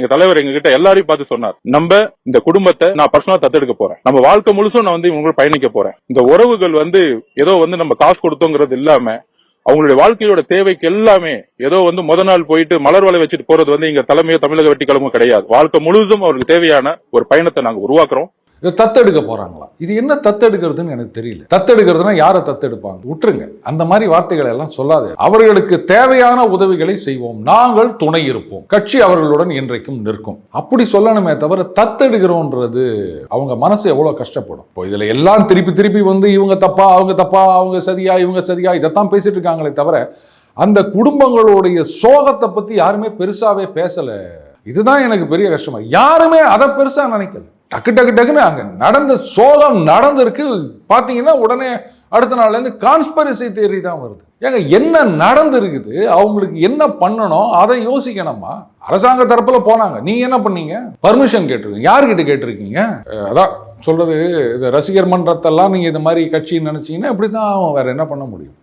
எங்க தலைவர் எங்க கிட்ட எல்லாரையும் பார்த்து சொன்னார் நம்ம இந்த குடும்பத்தை நான் பர்சனலா தத்தெடுக்க போறேன். நம்ம வாழ்க்கை முழுசும் நான் வந்து இவங்க கூட பயணிக்க போறேன். இந்த உறவுகள் வந்து ஏதோ வந்து நம்ம காசு கொடுத்தோங்கிறது இல்லாம அவங்களுடைய வாழ்க்கையோட தேவைக்கு எல்லாமே ஏதோ வந்து முத நாள் போயிட்டு மலர் வலை வச்சுட்டு போறது வந்து எங்க தலைமையோ தமிழக வெட்டிக்கிழமும் கிடையாது. வாழ்க்கை முழுவதும் அவருக்கு தேவையான ஒரு பயணத்தை நாங்க உருவாக்குறோம். இதை தத்தெடுக்க போறாங்களா? இது என்ன தத்தெடுக்கிறதுன்னு எனக்கு தெரியல. தத்தெடுக்கிறதுனா யாரை தத்தெடுப்பாங்க? விட்டுருங்க. அந்த மாதிரி வார்த்தைகளை எல்லாம் சொல்லாது. அவர்களுக்கு தேவையான உதவிகளை செய்வோம். நாங்கள் துணை இருப்போம். கட்சி அவர்களுடன் இன்றைக்கும் நிற்கும். அப்படி சொல்லணுமே தவிர தத்தெடுக்கிறோன்றது அவங்க மனசு எவ்வளவு கஷ்டப்படும். இப்போ இதுல எல்லாம் திருப்பி திருப்பி வந்து இவங்க தப்பா அவங்க தப்பா அவங்க சரியா இவங்க சரியா இதைத்தான் பேசிட்டு இருக்காங்களே தவிர அந்த குடும்பங்களுடைய சோகத்தை பத்தி யாருமே பெருசாவே பேசல. இதுதான் எனக்கு பெரிய கஷ்டமா. யாருமே அதை பெருசா நினைக்கல. டக்கு டக்கு டக்குன்னு அங்கே நடந்த சோகம் நடந்திருக்கு. பார்த்தீங்கன்னா உடனே அடுத்த நாள்லேருந்து கான்ஸ்பரசி தேரி தான் வருது. ஏங்க என்ன நடந்திருக்குது? அவங்களுக்கு என்ன பண்ணணும்? அதை யோசிக்கணுமா? அரசாங்க தரப்பில் போனாங்க. நீங்கள் என்ன பண்ணீங்க? பர்மிஷன் கேட்டிருக்கீங்க. யார்கிட்ட கேட்டிருக்கீங்க? அதான் சொல்கிறது இது ரசிகர் மன்றத்தெல்லாம் நீங்கள் இது மாதிரி கட்சி நினச்சிங்கன்னா இப்படி தான் வேறு என்ன பண்ண முடியும்?